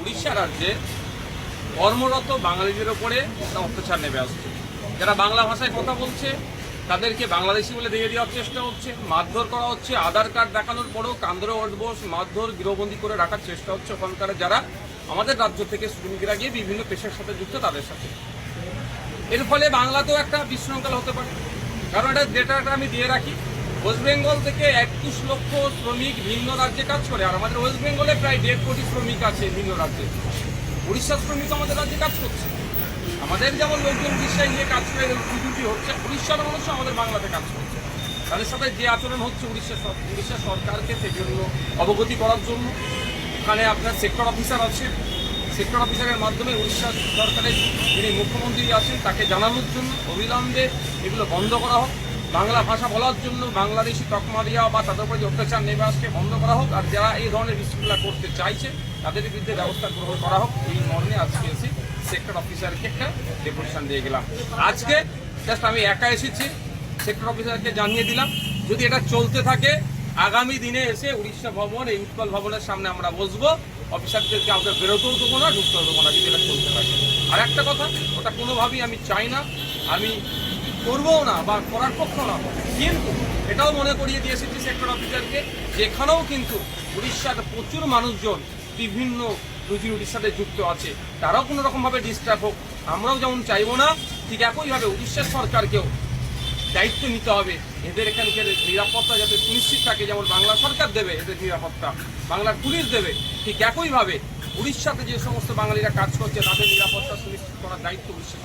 উড়িষ্যা রাজ্যে কর্মরত বাঙালিদের ওপরে একটা অত্যাচার নেমে আসছে। যারা বাংলা ভাষায় কথা বলছে, তাদেরকে বাংলাদেশি বলে দিয়ে দেওয়ার চেষ্টা হচ্ছে, মারধর করা হচ্ছে, আধার কার্ড দেখানোর পরেও কান্দরে ওঠবোস মারধর, গৃহবন্দী করে রাখার চেষ্টা হচ্ছে ওখানকার যারা আমাদের রাজ্য থেকে শ্রমিকরা গিয়ে বিভিন্ন পেশার সাথে যুক্ত, তাদের সাথে। এর ফলে বাংলাতেও একটা বিশৃঙ্খলা হতে পারে। কারণ এটা ডেটাটা আমি দিয়ে রাখি ওয়েস্ট বেঙ্গল থেকে একুশ লক্ষ শ্রমিক ভিন্ন রাজ্যে কাজ করে, আর আমাদের ওয়েস্ট বেঙ্গলে প্রায় দেড় কোটি শ্রমিক আছে ভিন্ন রাজ্যে। উড়িষ্যার শ্রমিক আমাদের রাজ্যে কাজ করছে। আমাদের যেমন লোকজন উড়িষ্যায় গিয়ে কাজ করে দুটি হচ্ছে, উড়িষ্যার মানুষ আমাদের বাংলাতে কাজ করছে। তাদের সাথে যে আচরণ হচ্ছে উড়িষ্যা উড়িষ্যা সরকারকে সেজন্য অবগতি করার জন্য। ওখানে আপনার সেক্টর অফিসার আছে। সেক্টর অফিসারের মাধ্যমে উড়িষ্যা সরকারের যিনি মুখ্যমন্ত্রী আছেন, তাকে জানানোর জন্য অবিলম্বে এগুলো বন্ধ করা হোক। বাংলা ভাষা বলার জন্য বাংলাদেশি তকমা দেওয়া বা তাদের উপরে যে অত্যাচার নেমে আসকে বন্ধ করা হোক আর যারা এই ধরনের বিশৃঙ্খলা করতে চাইছে, তাদের বিরুদ্ধে ব্যবস্থা গ্রহণ করা হোক। এই মর্মে আজকে এসে সেক্টর অফিসারকে একটা ডেপুটেশন দিয়ে গেলাম। আজকে জাস্ট আমি একা এসেছি সেক্টর অফিসারকে জানিয়ে দিলাম, যদি এটা চলতে থাকে, আগামী দিনে এসে উড়িষ্যা ভবন, এই উৎকল ভবনের সামনে আমরা বসবো। অফিসারদেরকে আমরা বেরোতেও দেবো না, ঢুকতেও দেবো না যদি এটা চলতে থাকে। আর একটা কথা, ওটা কোনোভাবেই আমি চাই না। আমি করবও না বা করার পক্ষ না। কিন্তু এটাও মনে করিয়ে দিয়ে এসেছি সেক্টর অফিসারকে যেখানেও কিন্তু উড়িষ্যার প্রচুর মানুষজন বিভিন্ন রুজি রুটির সাথে যুক্ত আছে। তারাও কোনো রকমভাবে ডিস্টার্ব হোক, আমরাও যেমন চাইব না, ঠিক একইভাবে উড়িষ্যার সরকারকেও দায়িত্ব নিতে হবে। এদের এখানকার নিরাপত্তা যাতে সুনিশ্চিত থাকে, যেমন বাংলা সরকার দেবে এদের নিরাপত্তা বাংলার পুলিশ দেবে, ঠিক একইভাবে উড়িষ্যাতে যে সমস্ত বাঙালিরা কাজ করছে, তাদের নিরাপত্তা সুনিশ্চিত করার দায়িত্ব উড়িষ্যা